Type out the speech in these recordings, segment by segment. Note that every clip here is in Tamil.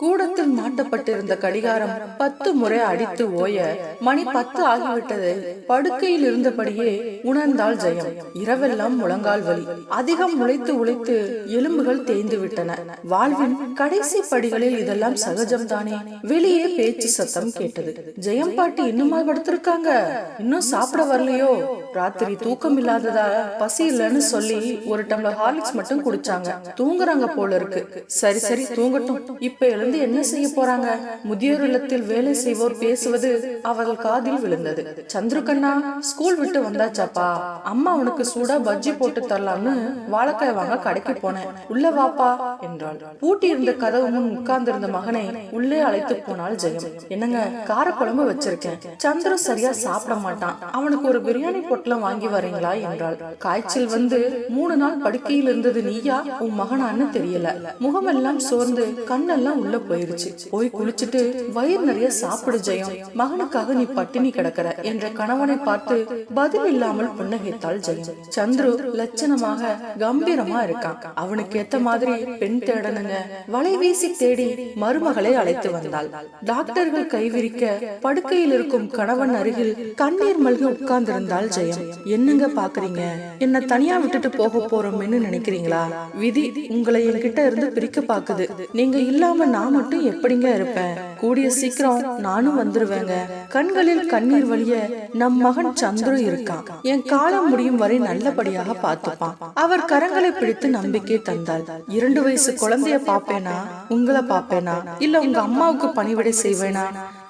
கூடத்தில் மாட்டப்பட்டிருந்த கடிகாரம் பத்து முறை அடித்து ஓய மணி பத்து ஆகிவிட்டதை. படுக்கையில் இருந்தபடியே உணர்ந்தாள் ஜெயம். இரவெல்லாம் முழங்கால் வலி. அதிகம் உழைத்து உழைத்து எலும்புகள் தேய்ந்து விட்டன வாழ்வின் கடைசி படிகளில் இதெல்லாம் சகஜம்தானே? வெளியே பேச்சு சத்தம் கேட்டது. ஜெயம் பாட்டி இன்னுமா படுத்திருக்காங்க? இன்னும் சாப்பிட வரலையோ? ராத்திரி தூக்கம் இல்லாததா? பசி இல்லைன்னு சொல்லி ஒரு டம்ளர் ஹார்லிக்ஸ் மட்டும் குடிச்சாங்க. தூங்குறாங்க போல இருக்கு. சரி சரி தூங்கட்டும். இப்ப இருந்து என்ன செய்ய போறாங்க? முதியோர் இல்லத்தில் வேலை செய்வோர் பேசுவது அவர்கள் காதில் விழுந்தது. சந்துருக்கண்ணா ஸ்கூல் விட்டு வந்தாச்சாப்பா? அம்மா உனக்கு சூடா பஜ்ஜி போட்டு தரலாம்னு வாழைக்காய் வாங்க கடைக்கு போனேன். உள்ள வாப்பா என்றாள். பூட்டி இருந்த கதவு முன் உட்கார்ந்திருந்த மகனை உள்ளே அழைத்து போனாள் ஜெயம். என்னங்க காரக்குழம்பு வச்சிருக்கேன். சந்திர சரியா சாப்பிட மாட்டான். அவனுக்கு ஒரு பிரியாணி பொட்டலம் வாங்கி வரீங்களா? என்றாள். காய்ச்சல் வந்து மூணு நாள் படுக்கையில் இருந்தது நீயா? உன் மகனான்னு தெரியல. முகமெல்லாம் சோர்ந்து கண்ணெல்லாம் உள்ள உள்ள போயிருச்சு. போய் குளிச்சுட்டு வயிறு நிறைய சாப்பிடு ஜெயம். மகனுக்காக நீ பட்டினி கிடக்கிற என்ற கணவனை பார்த்து பதில் இல்லாமல் புன்னகைத்தாள் ஜெயம். சந்துரு லட்சணமாக கம்பீரமா இருக்கான். அவனுக்கு ஏத்த மாதிரி பெண் தேடனுங்க வலை வீசி தேடி மருமகளை அழைத்து வந்தாள். டாக்டர்கள் கைவிரிக்க படுக்கையில் இருக்கும் கணவன் அருகில் கண்ணீர் மல்க உட்கார்ந்திருந்தாள் ஜெயம். என்னங்க பாக்குறீங்க? என்ன தனியா விட்டுட்டு போக போறோம்னு நினைக்கிறீங்களா? விதி உங்களை என்கிட்ட இருந்து பிரிக்க பாக்குது. நீங்க இல்லாம நான் நான் மட்டும் எப்படிங்க இருப்பேன்? கூடிய சீக்கிரம் நானும் வந்துருவேங்க. கண்களில் கண்ணீர் வழிய நம் மகன் சந்துரு இருக்கான். என் காலம் முடியும் வரை நல்லபடியாக பார்த்துப்பான். அவர் கரங்களை பிடித்து நம்பிக்கை தந்தாள் இரண்டு வயசு குழந்தைய பாப்பேனா உங்களை பாப்பேனா இல்ல உங்க அம்மாவுக்கு பணிவிடை செய்வேனா?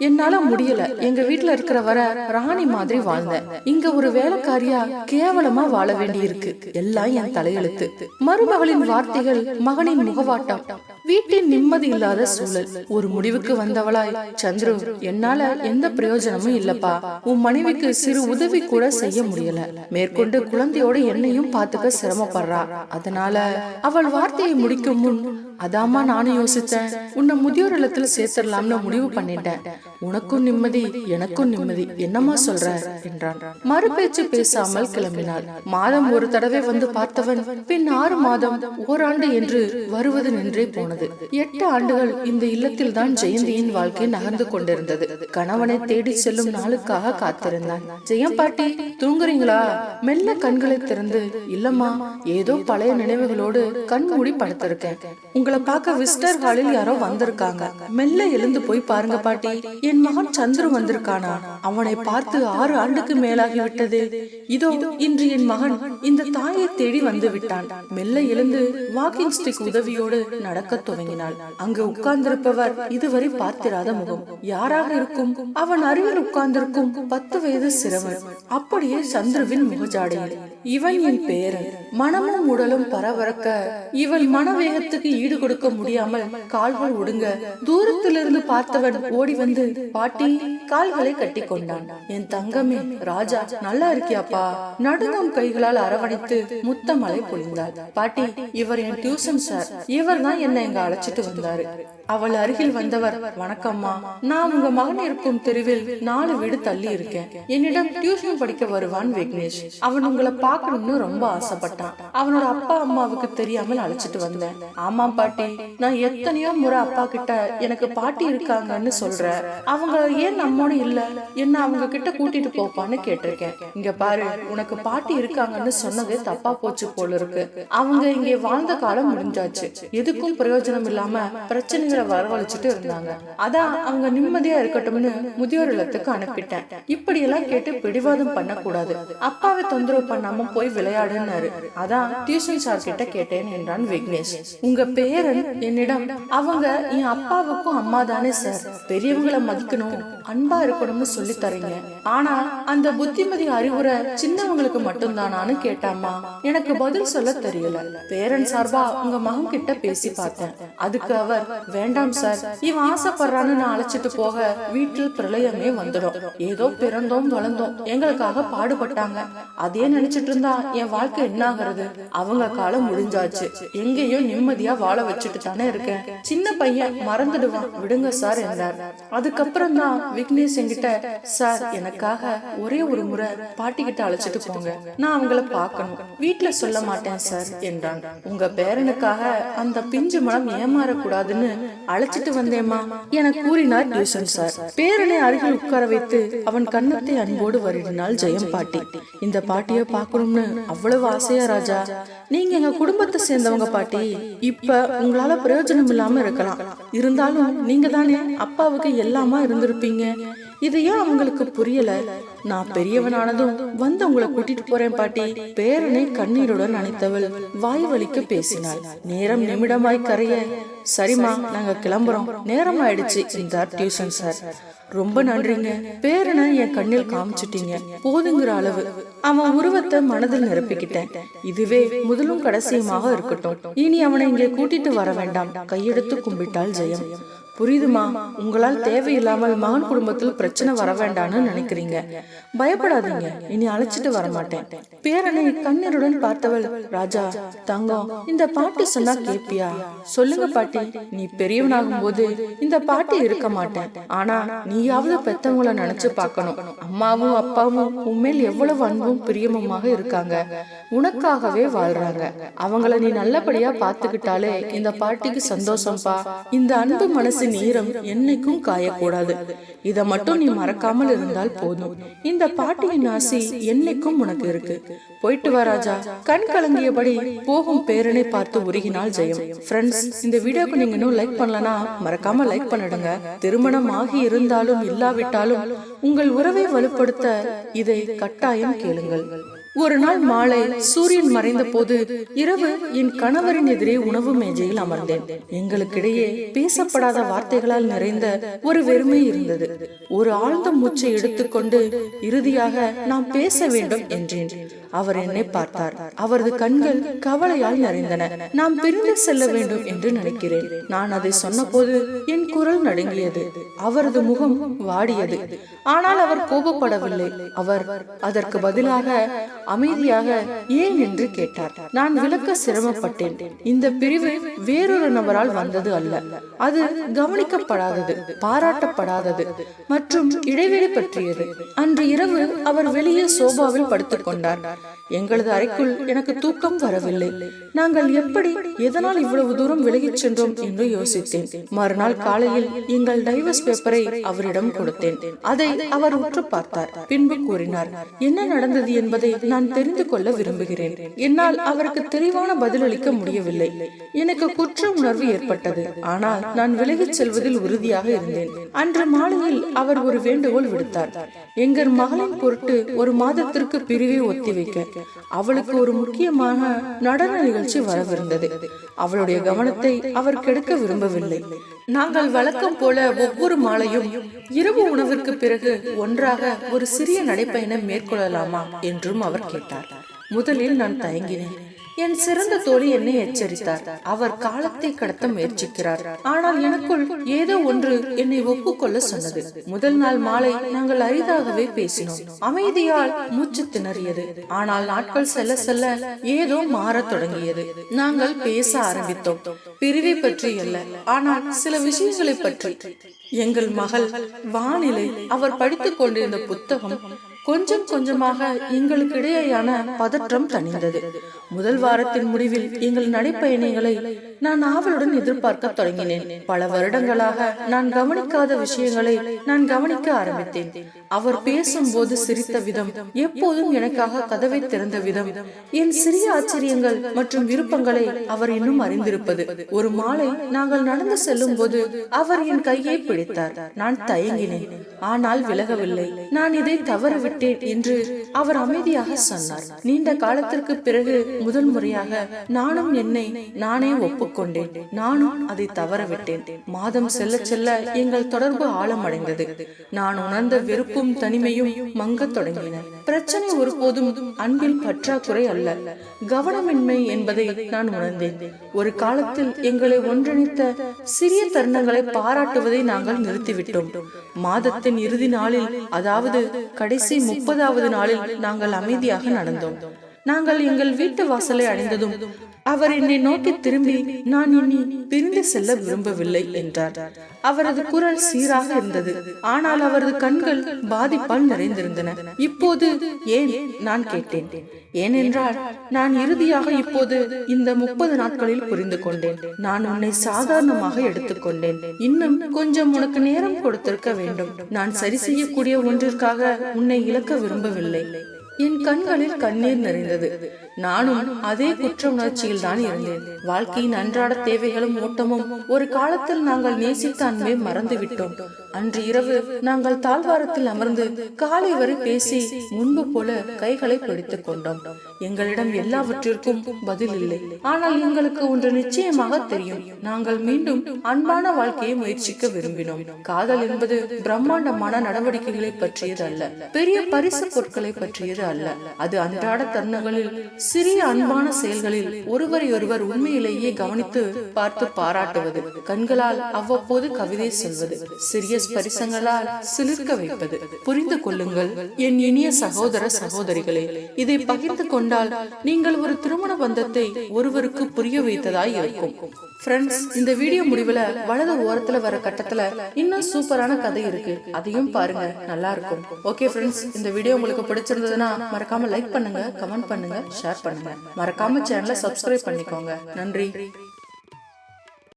என்னால முடியல. எங்க வீட்ல இருக்கிற வர ராணி மாதிரி வாழ்ந்தேன். இங்க ஒரு வேலைக்காரியா கேவலமா வாழ வேண்டி இருக்கு எல்லாம் என் தலையெழுத்து. மருமகளின் வார்த்தைகள் மகனின் முகவாட்டம். வீட்டின் நிம்மதி இல்லாத சூழல் ஒரு முடிவுக்கு வந்தவளாய் சந்துரு என்னால எந்த பிரயோஜனமும் இல்லப்பா. உன் மனைவிக்கு சிறு உதவி கூட செய்ய முடியல. மேற்கொண்டு குழந்தையோட என்னையும் பாத்துக்க சிரமப்படுறா. அதனால அவள் வார்த்தையை முடிக்கும் முன் அதாம்மா நானும் யோசித்தேன் உன்னை முதியோர் இல்லத்துல சேர்த்திடலாம்னு முடிவு பண்ணிட்டேன். உனக்கும் நிம்மதி எனக்கும் நிம்மதி. என்னம்மா சொல்ற? என்றான். மறுபேச்சு பேசாமல் கிளம்பினாள். மாதம் ஒரு தடவை வந்து பார்த்தவன் பின் ஆறு மாதம் ஓராண்டு என்று வருவது நின்றே போனது. எட்டு ஆண்டுகள் இந்த இல்லத்தில் தான் ஜெயந்தியின் வாழ்க்கை நகர்ந்து கொண்டிருந்தது. கணவனை தேடி செல்லும் நாளுக்காக காத்திருந்தான். ஜெயம் பாட்டி தூங்குறீங்களா? மெல்ல கண்களை திறந்து இல்லம்மா ஏதோ பழைய நினைவுகளோடு கண் மூடி படுத்திருக்கேன். உங்களை உங்களை பார்க்க விசிட்டர் ஹாலில் யாரோ வந்திருக்காங்க. மெல்ல எழுந்து போய் பாருங்க பாட்டி. என் மகன் சந்துரு வந்திருக்கானா? அவனை பார்த்து ஆறு ஆண்டுக்கு மேலாகி விட்டது. இதோ இன்று என் மகன் இந்த தாயை தேடி வந்து விட்டான். மெல்ல எழுந்து வாக்கிங் ஸ்டிக் உதவியோடு நடக்க துவங்கினாள். அங்கு உட்கார்ந்திருப்பவர் இதுவரை பார்த்திராத முகம். யாராக இருக்கும்? அவன் அருகில் உட்கார்ந்திருக்கும் பத்து வயது சிறுவன். அப்படியே சந்துருவின் முகஜாடையில். இவன் என் பேரன். மனமும் உடலும் பரபரக்க. இவள் மனவேகத்துக்கு ஈடு கொடுக்க முடியாமல் கால்கள் ஒடுங்க. தூரத்திலிருந்து பார்த்தவன் ஓடி வந்து பாட்டி கால்களை கட்டி கொண்டான் என் தங்கமே ராஜா நல்லா இருக்கியாப்பா. நடுங்கும் கைகளால் அரவணைத்து முத்தமலை பொழிந்தாள். பாட்டி இவர் என் டியூசன் சார். இவர் தான் என்ன எங்க அழைச்சிட்டு வந்தாரு. அவள் அருகில் வந்தவர் வணக்கம்மா. நான் உங்க மகன் இருக்கும் தெருவில் நாலு வீடு தள்ளி இருக்கேன். என்னிடம் டியூஷன் படிக்க வருவான் விக்னேஷ். அவன் உங்களை பார்க்கணும்னு ரொம்ப ஆசைப்பட்டான். அவனோட அப்பா அம்மாவுக்கு தெரியாமல் அழைச்சிட்டு வந்தேன். ஆமா பாட்டி நான் எத்தனையோ முறை அப்பா கிட்ட எனக்கு பாட்டி இருக்காங்கன்னு சொல்ற அவங்க ஏன் நம்மோட இல்ல? என்ன அவங்க கிட்ட கூட்டிட்டு போப்பான்னு கேட்டிருக்கேன். இங்க பாரு உனக்கு பாட்டி இருக்காங்கன்னு சொன்னதே தப்பா போச்சு போல இருக்கு. அவங்க இங்கே வாழ்ந்த காலம் முடிஞ்சாச்சு. எதுக்கும் பிரயோஜனம் இல்லாம பிரச்சனைகளை வரவழைச்சிட்டு இருந்தாங்க. அதான் அவங்க நிம்மதியா இருக்கட்டும்னு முதியோர் இல்லத்துக்கு அனுப்பிட்டேன். இப்படி எல்லாம் கேட்டு பிடிவாதம் பண்ணக்கூடாது. அப்பாவை தொந்தரவு பண்ணாம போய் விளையாடுனாரு அதான் டியூஷன் சார் கிட்ட கேட்டேன் என்றான் விக்னேஷ். உங்க பேரன் என்னிடம் அவங்க என் அப்பாவுக்கும் அம்மா தானே சார் பெரியவங்களை மதிக்கணும் அன்பா இருக்கணும்னு சொல்லி தரீங்க. ஆனா அந்த புத்திமதி அறிவுரை சின்னவங்களுக்கு மட்டும்தானான்னு கேட்டாமா எனக்கு பதில் சொல்ல தெரியல. பேரன் சார்பா உங்க மகன் கிட்ட பேசி பார்த்தேன். அதுக்கு அவர் வேண்டாம் சார். இவன் ஆசைப்படுறான்னு நான் அழைச்சிட்டு போக வீட்டில் பிரளயமே வந்துடும். ஏதோ பிறந்தோம் வளர்ந்தோம். எங்களுக்காக பாடுபட்டாங்க. அதே நினைச்சிட்டு இருந்தா என் வாழ்க்கை என்ன ஆகுறது அவங்க காலம் முடிஞ்சாச்சு. எங்கேயோ நிம்மதியா வாழ வச்சுட்டு தானே இருக்கேன். சின்ன பையன் மறந்துடுவான். விடுங்க சார் என்றார். அதுக்கப்புறம் தான் விக்னேஷ் என்கிட்ட சார் எனக்கு எனக்காக ஒரே ஒரு முறை பாட்டி கிட்ட அழைச்சிட்டு போங்க. நான் அவங்கள பார்க்கணும். வீட்டுல சொல்ல மாட்டேன் சார் என்றான். உங்க பேரனுக்காக அந்த பிஞ்சு மனம் ஏமாறக்கூடாதுன்னு அழைச்சிட்டு வந்தேம்மா என கூறினார் டியூசன் சார். பேரனை அருகில் உட்கார வைத்து அவன் கன்னத்தை அன்போடு வருடினாள் ஜெயம் பாட்டி. இந்த பாட்டிய பார்க்கணும்னு அவ்வளவு ஆசையா ராஜா? நீங்க எங்க குடும்பத்தை சேர்ந்தவங்க பாட்டி. இப்ப உங்களால பிரயோஜனம் இல்லாம இருக்கலாம். இருந்தாலும் நீங்க தானே அப்பாவுக்கு எல்லாமா இருந்திருப்பீங்க. இது ஏன் அவங்களுக்கு புரியல? நான் பெரியவனானதும் வந்து உங்களை கூட்டிட்டு போறேன் பாட்டி. பேரனை கண்ணீருடன் அணைத்தவள் வாய் வலிக்க பேசினாள். நேரம் நிமிடமாய் கரைய சரிம்மா நாங்க கிளம்புறோம். நேரம் ஆயிடுச்சு என்றார் டியூஷன் சார். ரொம்ப நன்றிங்க. பேரனை என் கண்ணில் காமிச்சிட்டீங்க. போதுங்கிற அளவு. அவன் உருவத்தை மனதில் நிரப்பிக்கிட்டேன். இதுவே முதலும் கடைசியுமாக இருக்கட்டும். இனி அவனை இங்கே கூட்டிட்டு வர வேண்டாம். கையெடுத்து கும்பிட்டாள் ஜெயம். புரியுதுமா? உங்களால் தேவையில்லாமல் மகன் குடும்பத்தில் பிரச்சனை வர வேண்டாம்னு நினைக்கிறீங்க. பயப்படாதீங்க. இனி அழைச்சிட்டு வர மாட்டேன். பேரனை கண்ணீருடன் பார்த்தவள் ராஜா தங்கம் இந்த பாட்டி சொன்னா கேப்பியா? சொல்லுங்க பாட்டி. நீ பெரியவனாகும் போது இந்த பாட்டி இருக்க மாட்டேன். ஆனா நீயாவது பெத்தவங்கள நினைச்சு பார்க்கணும். அம்மாவும் அப்பாவும் உண்மையில் எவ்வளவு அன்பும் பிரியமுமாக இருக்காங்க. உனக்காகவே வாழ்றாங்க. அவங்கள நீ நல்லபடியா பாத்துக்கிட்டாலே இந்த பாட்டிக்கு சந்தோஷம்பா. இந்த அன்பு மனசு ஈரம் என்னைக்கும் காயக்கூடாது. இதை மட்டும் நீ மறக்காமல் இருந்தால் போதும். இந்த பாட்டியின் ஆசி என்னைக்கும் உனக்கு இருக்கு. போயிட்டு வா ராஜா. கண் கலங்கியபடி போகும் பேரனை பார்த்து உருகினால் ஜெயம். ஃப்ரெண்ட்ஸ் இந்த வீடியோக்கு நீங்க இன்னும் லைக் பண்ணலனா மறக்காம லைக் பண்ணிடுங்க. திருமணம் ஆகி இருந்தாலும் இல்லாவிட்டாலும் உங்கள் உறவை வலுப்படுத்த இதை கட்டாயம் கேளுங்கள். ஒரு நாள் மாலை சூரியன் மறைந்த போது இரவு என் கணவரின் எதிரே உணவு மேஜையில் அமர்ந்தேன். எங்களுக்கிடையே பேசப்படாத வார்த்தைகளால் நிறைந்த ஒரு வெறுமை இருந்தது. ஒரு ஆழ்ந்த மூச்சை எடுத்துக்கொண்டு இறுதியாக நாம் பேச வேண்டும் என்றேன். அவர் என்னை பார்த்தார். அவரது கண்கள் கவலையால் நிறைந்தன. நாம் பிரிந்து செல்ல வேண்டும் என்று நினைக்கிறேன். நான் அதை சொன்னபோது என் குரல் நடுங்கியது. அவரது முகம் வாடியது. ஆனால் அவர் கோபப்படவில்லை. அவர் அதற்கு பதிலாக அமைதியாக ஏன் என்று கேட்டார். நான் விளக்க சிரமப்பட்டேன். இந்த பிரிவு வேறொரு நபரால் வந்தது அல்ல. அது கவனிக்கப்படாதது பாராட்டப்படாதது மற்றும் இடைவெளி பற்றியது. அன்று இரவு அவர் வெளியே சோபாவில் படுத்துக் கொண்டார். எங்களது அறைக்குள் எனக்கு தூக்கம் வரவில்லை. நாங்கள் எப்படி எதனால் இவ்வளவு தூரம் விலகிச் சென்றோம் என்று யோசித்தேன். மறுநாள் காலையில் எங்கள் டைவர்ஸ் பேப்பரை அவரிடம் கொடுத்தேன். அதை அவர் உற்று பார்த்தார். பின்பு கூறினார் என்ன நடந்தது என்பதை நான் தெரிந்து கொள்ள விரும்புகிறேன். என்னால் அவருக்கு தெளிவான பதிலளிக்க முடியவில்லை. எனக்கு குற்ற உணர்வு ஏற்பட்டது. ஆனால் நான் விலகிச் செல்வதில் உறுதியாக இருந்தேன். அன்று மாலையில் அவர் ஒரு வேண்டுகோள் விடுத்தார். எங்கள் மகளின் பொருட்டு ஒரு மாதத்திற்கு பிரிவை ஒத்திவைக்க அவளுக்கு ஒரு முக்கியமான நடன நிகழ்ச்சி வரவிருந்தது. அவளுடைய கவனத்தை அவர் கெடுக்க விரும்பவில்லை. நாங்கள் வழக்கம் போல ஒவ்வொரு மாலையும் இரவு உணவிற்கு பிறகு ஒன்றாக ஒரு சிறிய நடைப்பயணம் மேற்கொள்ளலாமா என்றும் அவர் கேட்டார். முதலில் நான் தயங்கினேன். என் சிறந்த தோழி என்னை எச்சரித்தார். அவர் காலத்தை கடத்த முயற்சிக்கிறார். ஆனால் எனக்குள் ஏதோ ஒன்று என்னை ஒப்புக்கொள்ள சொன்னது. முதல் நாள் மாலை நாங்கள் அரிதாகவே பேசினோம். அமைதியால் மூச்சு திணறியது. ஆனால் நாட்கள் செல்ல செல்ல ஏதோ மாறத் தொடங்கியது. நாங்கள் பேச ஆரம்பித்தோம். பிரிவை பற்றி அல்ல ஆனால் சில விஷயங்களை பற்றி. எங்கள் மகள் வானிலை அவர் படித்துக் கொண்டிருந்த புத்தகம் கொஞ்சம் கொஞ்சமாக எங்களுக்கு இடையேயான பதற்றம் தணிந்தது. முதல் வாரத்தின் முடிவில் எங்கள் நடைப்பயணிகளை நான் ஆவலுடன் எதிர்பார்க்க தொடங்கினேன். பல வருடங்களாக நான் கவனிக்காத விஷயங்களை நான் கவனிக்க ஆரம்பித்தேன். அவர் பேசும்போது சிரித்த விதம் எப்போதும் எனக்காக கதவை திறந்த விதம் என் சிறிய ஆச்சரியங்கள் மற்றும் விருப்பங்களை அவர் இன்னும் அறிந்திருப்பது. ஒரு மாலை நாங்கள் நடந்து செல்லும் போது அவர் என் கையை பிடித்தார். நான் தயங்கினேன். ஆனால் விலகவில்லை. நான் இதை தவறவிட்டேன் என்று அவர் அமைதியாக சொன்னார். நீண்ட காலத்திற்கு பிறகு முதல் முறையாக நானும் என்னை நானே ஒப்பு ஒப்புக்கொண்டேன் நானும் அதை தவறவிட்டேன். மாதம் செல்ல செல்ல எங்கள் தொடர்பு ஆழமடைந்தது. நான் உணர்ந்த வெறுப்பும் தனிமையும் மங்கத் தொடங்கின. பிரச்சனை ஒருபோதும் அன்பில் பற்றாக்குறை அல்ல. கவனமின்மை என்பதை நான் உணர்ந்தேன். ஒரு காலத்தில் எங்களை ஒன்றிணைத்த சிறிய தருணங்களை பாராட்டுவதை நாங்கள் நிறுத்திவிட்டோம். மாதத்தின் இறுதி நாளில் அதாவது கடைசி முப்பதாவது நாளில் நாங்கள் அமைதியாக நடந்தோம். நாங்கள் எங்கள் வீட்டு வாசலை அடைந்ததும் அவர் என்னை நோக்கி திரும்பி நான் இனி பிரிந்து செல்ல விரும்பவில்லை என்றார். அவரது குரல் சீராக இருந்தது. ஆனால் அவரது கண்கள் பாதிப்பால் நிறைந்திருந்தன. இப்போது ஏன் நான் கேட்டேன்? ஏனென்றால் நான் இறுதியாக இப்போது இந்த முப்பது நாட்களில் புரிந்து கொண்டேன். நான் உன்னை சாதாரணமாக எடுத்துக்கொண்டேன். இன்னும் கொஞ்சம் உனக்கு நேரம் கொடுத்திருக்க வேண்டும். நான் சரி செய்யக்கூடிய ஒன்றிற்காக உன்னை இழக்க விரும்பவில்லை. என் கண்களில் கண்ணீர் நிறைந்தது. நானும் அதே குற்ற உணர்ச்சியில் தான் இருந்தேன். வாழ்க்கையின் அன்றாட தேவைகளும் ஓட்டமும் ஒரு காலத்தில் நாங்கள் நேசித்த அன்பை மறந்து விட்டோம் அன்று இரவு நாங்கள் தாழ்வாரத்தில் அமர்ந்து காலை வரை பேசி முன்பு போல கைகளை பிடித்துக் கொண்டோம். எங்களிடம் எல்லாவற்றிற்கும் பதில் இல்லை. ஆனால் எங்களுக்கு ஒன்று நிச்சயமாக தெரியும். நாங்கள் மீண்டும் அன்பான வாழ்க்கையை முயற்சிக்க விரும்பினோம். காதல் என்பது பிரம்மாண்டமான நடவடிக்கைகளை பற்றியது அல்ல பெரிய பரிசு பொருட்களை பற்றியது அல்ல. அது அன்றாட தருணங்களில் சிறிய அன்பான செயல்களில் ஒருவரை ஒருவர் உண்மையிலேயே கவனித்து பார்த்து பாராட்டுவது. கண்களால் அவ்வப்போது கவிதை சொல்வது. சிறிய ஸ்பரிசங்களால் சிலிர்க்க வைப்பது. புரிந்து கொள்ளுங்கள். என் இனிய சகோதர சகோதரிகளே இதை பகிர்ந்து கொண்டால் நீங்கள் ஒரு திருமண பந்தத்தை ஒருவருக்கு புரிய வைத்ததாய் இருக்கும். ஃப்ரெண்ட்ஸ் இந்த வீடியோ முடிவுல வலது ஓரத்துல வர கட்டத்துல இன்னும் சூப்பரான கதை இருக்கு. அதையும் பாருங்க. நல்லா இருக்கும். ஓகே ஃப்ரெண்ட்ஸ் இந்த வீடியோ உங்களுக்கு பிடிச்சிருந்ததுன்னா மறக்காம லைக் பண்ணுங்க கமெண்ட் பண்ணுங்க ஷேர் பண்ணுங்க. மறக்காம சேனலை சப்ஸ்கிரைப் பண்ணிக்கோங்க. நன்றி.